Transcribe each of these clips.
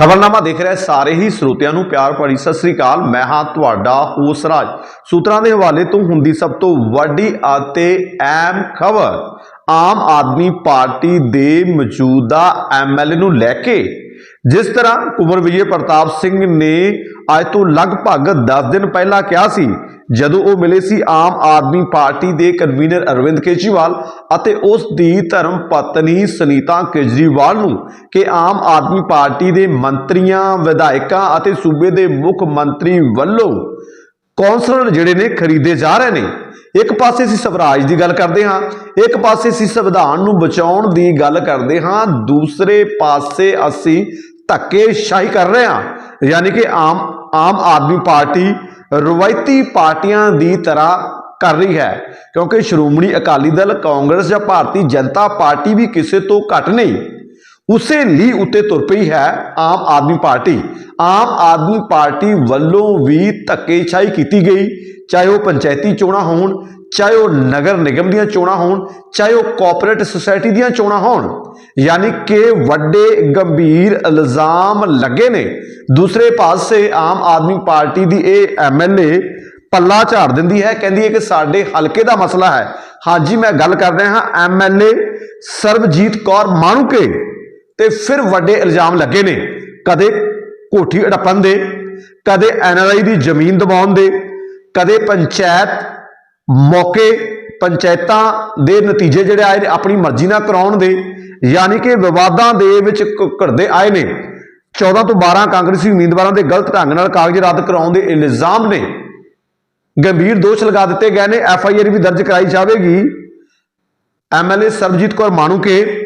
ਖਬਰਨਾਮਾ ਦੇਖ ਰਹੇ ਸਾਰੇ ਹੀ ਸਰੋਤਿਆਂ ਨੂੰ ਪਿਆਰ ਭਰੀ ਸਤਿ ਸ੍ਰੀ ਅਕਾਲ। ਮੈਂ ਹਾਂ ਤੁਹਾਡਾ ਹੋਸ ਰਾਜ। ਸੂਤਰਾਂ ਦੇ ਹਵਾਲੇ ਤੋਂ ਹੁੰਦੀ ਸਭ ਤੋਂ ਵੱਡੀ ਅਤੇ ਅਹਿਮ ਖਬਰ, ਆਮ ਆਦਮੀ ਪਾਰਟੀ ਦੇ ਮੌਜੂਦਾ ਐਮਐਲਏ ਨੂੰ ਲੈ ਕੇ ਜਿਸ ਤਰ੍ਹਾਂ ਕੁਮਰ ਵਿਜੇ ਪ੍ਰਤਾਪ ਸਿੰਘ ਨੇ ਅੱਜ ਤੋਂ ਲਗਭਗ 10 ਦਿਨ ਪਹਿਲਾਂ ਕਿਹਾ ਸੀ, ਜਦੋਂ ਉਹ ਮਿਲੇ ਸੀ ਆਮ ਆਦਮੀ ਪਾਰਟੀ ਦੇ ਕਨਵੀਨਰ ਅਰਵਿੰਦ ਕੇਜਰੀਵਾਲ ਅਤੇ ਉਸ ਦੀ ਧਰਮ ਪਤਨੀ ਸੁਨੀਤਾ ਕੇਜਰੀਵਾਲ ਨੂੰ ਕਿ ਆਮ ਆਦਮੀ ਪਾਰਟੀ ਦੇ ਮੰਤਰੀਆਂ, ਵਿਧਾਇਕਾਂ ਅਤੇ ਸੂਬੇ ਦੇ ਮੁੱਖ ਮੰਤਰੀ ਵੱਲੋਂ ਕੌਂਸਲਰ ਜਿਹੜੇ ਨੇ ਖਰੀਦੇ ਜਾ ਰਹੇ ਨੇ। ਇੱਕ ਪਾਸੇ ਅਸੀਂ ਸਵਰਾਜ ਦੀ ਗੱਲ ਕਰਦੇ ਹਾਂ, ਇੱਕ ਪਾਸੇ ਅਸੀਂ ਸੰਵਿਧਾਨ ਨੂੰ ਬਚਾਉਣ ਦੀ ਗੱਲ ਕਰਦੇ ਹਾਂ, ਦੂਸਰੇ ਪਾਸੇ ਅਸੀਂ ਧੱਕੇਸ਼ਾਹੀ ਕਰ ਰਹੇ ਹਾਂ। ਯਾਨੀ ਕਿ ਆਮ ਆਮ ਆਦਮੀ ਪਾਰਟੀ ਰਵਾਇਤੀ ਪਾਰਟੀਆਂ ਦੀ ਤਰ੍ਹਾਂ ਕਰ ਰਹੀ ਹੈ। ਕਿਉਂਕਿ ਸ਼੍ਰੋਮਣੀ ਅਕਾਲੀ ਦਲ, ਕਾਂਗਰਸ ਜਾਂ ਭਾਰਤੀ ਜਨਤਾ ਪਾਰਟੀ ਵੀ ਕਿਸੇ ਤੋਂ ਘੱਟ ਨਹੀਂ। ਉਸੇ ਲਈ ਉੱਤੇ ਤੁਰ ਪਈ ਹੈ ਆਮ ਆਦਮੀ ਪਾਰਟੀ। ਆਮ ਆਦਮੀ ਪਾਰਟੀ ਵੱਲੋਂ ਵੀ ਧੱਕੇਸ਼ਾਹੀ ਕੀਤੀ ਗਈ। ਚਾਹੇ ਉਹ ਪੰਚਾਇਤੀ ਚੋਣਾਂ ਹੋਣ, ਚਾਹੇ ਉਹ ਨਗਰ ਨਿਗਮ ਦੀਆਂ ਚੋਣਾਂ ਹੋਣ, ਚਾਹੇ ਉਹ ਕੋਆਪਰੇਟਿਵ ਸੁਸਾਇਟੀ ਦੀਆਂ ਚੋਣਾਂ ਹੋਣ। ਯਾਨੀ ਕਿ ਵੱਡੇ ਗੰਭੀਰ ਇਲਜ਼ਾਮ ਲੱਗੇ ਨੇ। ਦੂਸਰੇ ਪਾਸੇ ਆਮ ਆਦਮੀ ਪਾਰਟੀ ਦੀ ਇਹ ਐਮਐਲਏ ਪੱਲਾ ਝਾੜ ਦਿੰਦੀ ਹੈ। ਕਹਿੰਦੀ ਹੈ ਕਿ ਸਾਡੇ ਹਲਕੇ ਦਾ ਮਸਲਾ ਹੈ। ਹਾਂਜੀ, ਮੈਂ ਗੱਲ ਕਰ ਰਿਹਾ ਹਾਂ ਐਮਐਲਏ ਸਰਬਜੀਤ ਕੌਰ ਮਾਣੂਕੇ। ਤੇ ਫਿਰ ਵੱਡੇ ਇਲਜ਼ਾਮ ਲੱਗੇ ਨੇ। ਕਦੇ ਕੋਠੀ ਅੜਪਣ ਦੇ, ਕਦੇ ਐਨਆਰਆਈ ਦੀ ਜ਼ਮੀਨ ਦਬਾਉਣ ਦੇ, ਕਦੇ ਪੰਚਾਇਤ ਮੌਕੇ ਪੰਚਾਇਤਾਂ ਦੇ ਨਤੀਜੇ ਜਿਹੜੇ ਆਏ ਨੇ, ਆਪਣੀ ਮਰਜ਼ੀ ਨਾਲ ਕਰਾਉਣ ਦੇ, ਯਾਨੀ ਕਿ ਵਿਵਾਦਾਂ ਦੇ ਵਿੱਚ ਘ- ਘਿਰਦੇ ਆਏ ਨੇ। 14 ਤੋਂ 12 ਕਾਂਗਰਸੀ ਉਮੀਦਵਾਰਾਂ ਦੇ ਗਲਤ ਢੰਗ ਨਾਲ ਕਾਗਜ਼ ਰੱਦ ਕਰਾਉਣ ਦੇ ਇਲਜ਼ਾਮ ਨੇ। ਗੰਭੀਰ ਦੋਸ਼ ਲਗਾ ਦਿੱਤੇ ਗਏ ਨੇ। ਐਫ ਆਈ ਆਰ ਵੀ ਦਰਜ ਕਰਾਈ ਜਾਵੇਗੀ। ਐਮਐਲਏ ਸਰਬਜੀਤ ਕੌਰ ਮਾਣੂਕੇ,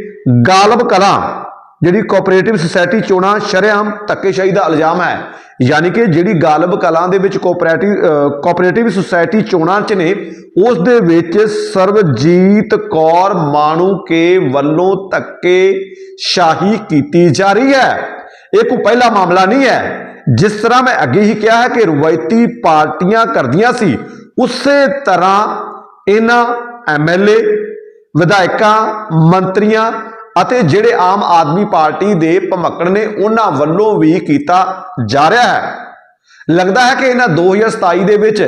ਗਾਲਬ ਕਲਾਂ। ਜਿਹੜੀ ਕੋਆਪਰੇਟਿਵ ਸੁਸਾਇਟੀ ਚੋਣਾਂ ਸ਼ਰੇਆਮ ਧੱਕੇਸ਼ਾਹੀ ਦਾ ਇਲਜ਼ਾਮ ਹੈ। ਯਾਨੀ ਕਿ ਜਿਹੜੀ ਗਾਲਬ ਕਲਾਂ ਦੇ ਵਿੱਚ ਕੋਆਪਰੇਟਿਵ ਅਹ, ਕੋਆਪਰੇਟਿਵ ਸੁਸਾਇਟੀ ਚੋਣਾਂ 'ਚ ਨੇ ਉਸ ਦੇ ਵਿੱਚ ਸਰਬਜੀਤ ਕੌਰ ਮਾਣੂ ਕੇ ਵੱਲੋਂ ਧੱਕੇ ਸ਼ਾਹੀ ਕੀਤੀ ਜਾ ਰਹੀ ਹੈ। ਇਹ ਕੋਈ ਪਹਿਲਾ ਮਾਮਲਾ ਨਹੀਂ ਹੈ। ਜਿਸ ਤਰ੍ਹਾਂ ਮੈਂ ਅੱਗੇ ਹੀ ਕਿਹਾ ਹੈ ਕਿ ਰਵਾਇਤੀ ਪਾਰਟੀਆਂ ਕਰਦੀਆਂ ਸੀ ਉਸੇ ਤਰ੍ਹਾਂ ਇਹਨਾਂ ਐਮਐਲਏ ਵਿਧਾਇਕਾਂ ਮੰਤਰੀਆਂ ਅਤੇ ਜਿਹੜੇ ਆਮ ਆਦਮੀ ਪਾਰਟੀ ਦੇ ਭਮੱਕੜ ਨੇ, ਉਹਨਾਂ ਵੱਲੋਂ ਵੀ ਕੀਤਾ ਜਾ ਰਿਹਾ ਹੈ। ਲੱਗਦਾ ਹੈ ਕਿ ਇਹਨਾਂ 2027 ਦੇ ਵਿੱਚ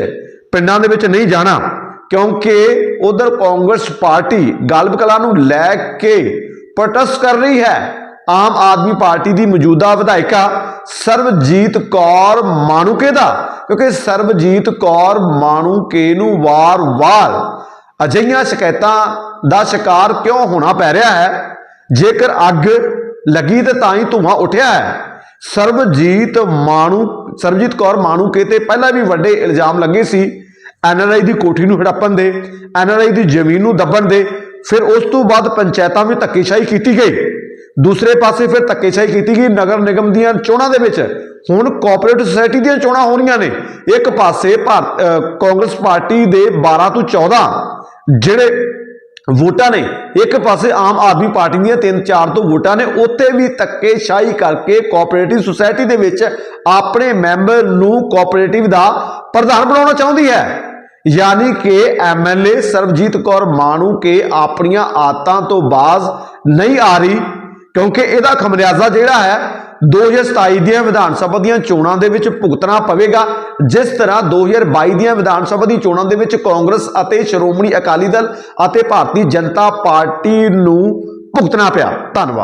ਪਿੰਡਾਂ ਦੇ ਵਿੱਚ ਨਹੀਂ ਜਾਣਾ, ਕਿਉਂਕਿ ਉਧਰ ਕਾਂਗਰਸ ਪਾਰਟੀ ਗਲਬ ਕਲਾ ਨੂੰ ਲੈ ਕੇ ਪ੍ਰੋਟੈਸਟ ਕਰ ਰਹੀ ਹੈ। ਆਮ ਆਦਮੀ ਪਾਰਟੀ ਦੀ ਮੌਜੂਦਾ ਵਿਧਾਇਕਾ ਸਰਬਜੀਤ ਕੌਰ ਮਾਣੂਕੇ ਦਾ, ਕਿਉਂਕਿ ਸਰਬਜੀਤ ਕੌਰ ਮਾਣੂਕੇ ਨੂੰ ਵਾਰ-ਵਾਰ ਅਜਿਹੀਆਂ ਸ਼ਿਕਾਇਤਾਂ ਦਾ ਸ਼ਿਕਾਰ ਕਿਉਂ ਹੋਣਾ ਪੈ ਰਿਹਾ ਹੈ? ਜੇਕਰ ਅੱਗ ਲੱਗੀ ਤੇ ਤਾਂ ਹੀ ਧੂਆਂ ਉੱਠਿਆ ਹੈ। ਸਰਬਜੀਤ ਮਾਣੂ, ਸਰਬਜੀਤ ਕੌਰ ਮਾਣੂਕੇ ਤੇ ਪਹਿਲਾਂ ਵੀ ਵੱਡੇ ਇਲਜ਼ਾਮ ਲੱਗੇ ਸੀ। ਐਨਆਰਆਈ ਦੀ ਕੋਠੀ ਨੂੰ ਹੜੱਪਣ ਦੇ ਐਨਆਰਆਈ ਦੀ ਜ਼ਮੀਨ ਨੂੰ ਦੱਬਣ ਦੇ, ਫਿਰ ਉਸ ਤੋਂ ਬਾਅਦ ਪੰਚਾਇਤਾਂ ਵਿੱਚ ਧੱਕੇਸ਼ਾਹੀ ਕੀਤੀ ਗਈ। ਦੂਸਰੇ ਪਾਸੇ ਫਿਰ ਧੱਕੇਸ਼ਾਹੀ ਕੀਤੀ ਗਈ ਨਗਰ ਨਿਗਮ ਦੀਆਂ ਚੋਣਾਂ ਦੇ ਵਿੱਚ। ਹੁਣ ਕੋਆਪਰੇਟਿਵ ਸੁਸਾਇਟੀ ਦੀਆਂ ਚੋਣਾਂ ਹੋਣੀਆਂ ਨੇ। ਇੱਕ ਪਾਸੇ ਭਾਰਤ ਕਾਂਗਰਸ ਪਾਰਟੀ ਦੇ 12 ਤੋਂ 14 ਜਿਹੜੇ ਵੋਟਾਂ ਨੇ, ਇੱਕ ਪਾਸੇ ਆਮ ਆਦਮੀ ਪਾਰਟੀ ਦੀਆਂ 3-4 ਤੋਂ ਵੋਟਾਂ ਨੇ ਉੱਥੇ ਵੀ ਧੱਕੇਸ਼ਾਹੀ ਕਰਕੇ ਕੋਆਪਰੇਟਿਵ ਸੁਸਾਇਟੀ ਦੇ ਵਿੱਚ ਆਪਣੇ ਮੈਂਬਰ ਨੂੰ ਕੋਆਪਰੇਟਿਵ ਦਾ ਪ੍ਰਧਾਨ ਬਣਾਉਣਾ ਚਾਹੁੰਦੀ ਹੈ। ਯਾਨੀ ਕਿ ਐਮਐਲਏ ਸਰਬਜੀਤ ਕੌਰ ਮਾਣੂ ਕੇ ਆਪਣੀਆਂ ਆਦਤਾਂ ਤੋਂ ਬਾਜ਼ ਨਹੀਂ ਆ ਰਹੀ, ਕਿਉਂਕਿ ਇਹਦਾ ਖਮਰਿਆਜ਼ਾ ਜਿਹੜਾ ਹੈ 2027 ਦੀਆਂ ਵਿਧਾਨ ਸਭਾ ਦੀਆਂ ਚੋਣਾਂ ਦੇ ਵਿੱਚ ਭੁਗਤਣਾ ਪਵੇਗਾ। ਜਿਸ ਤਰ੍ਹਾਂ 2022 ਦੀਆਂ ਵਿਧਾਨ ਸਭਾ ਦੀ ਚੋਣਾਂ ਦੇ ਵਿੱਚ ਕਾਂਗਰਸ ਅਤੇ ਸ਼੍ਰੋਮਣੀ ਅਕਾਲੀ ਦਲ ਅਤੇ ਭਾਰਤੀ ਜਨਤਾ ਪਾਰਟੀ ਨੂੰ ਭੁਗਤਣਾ ਪਿਆ। ਧੰਨਵਾਦ।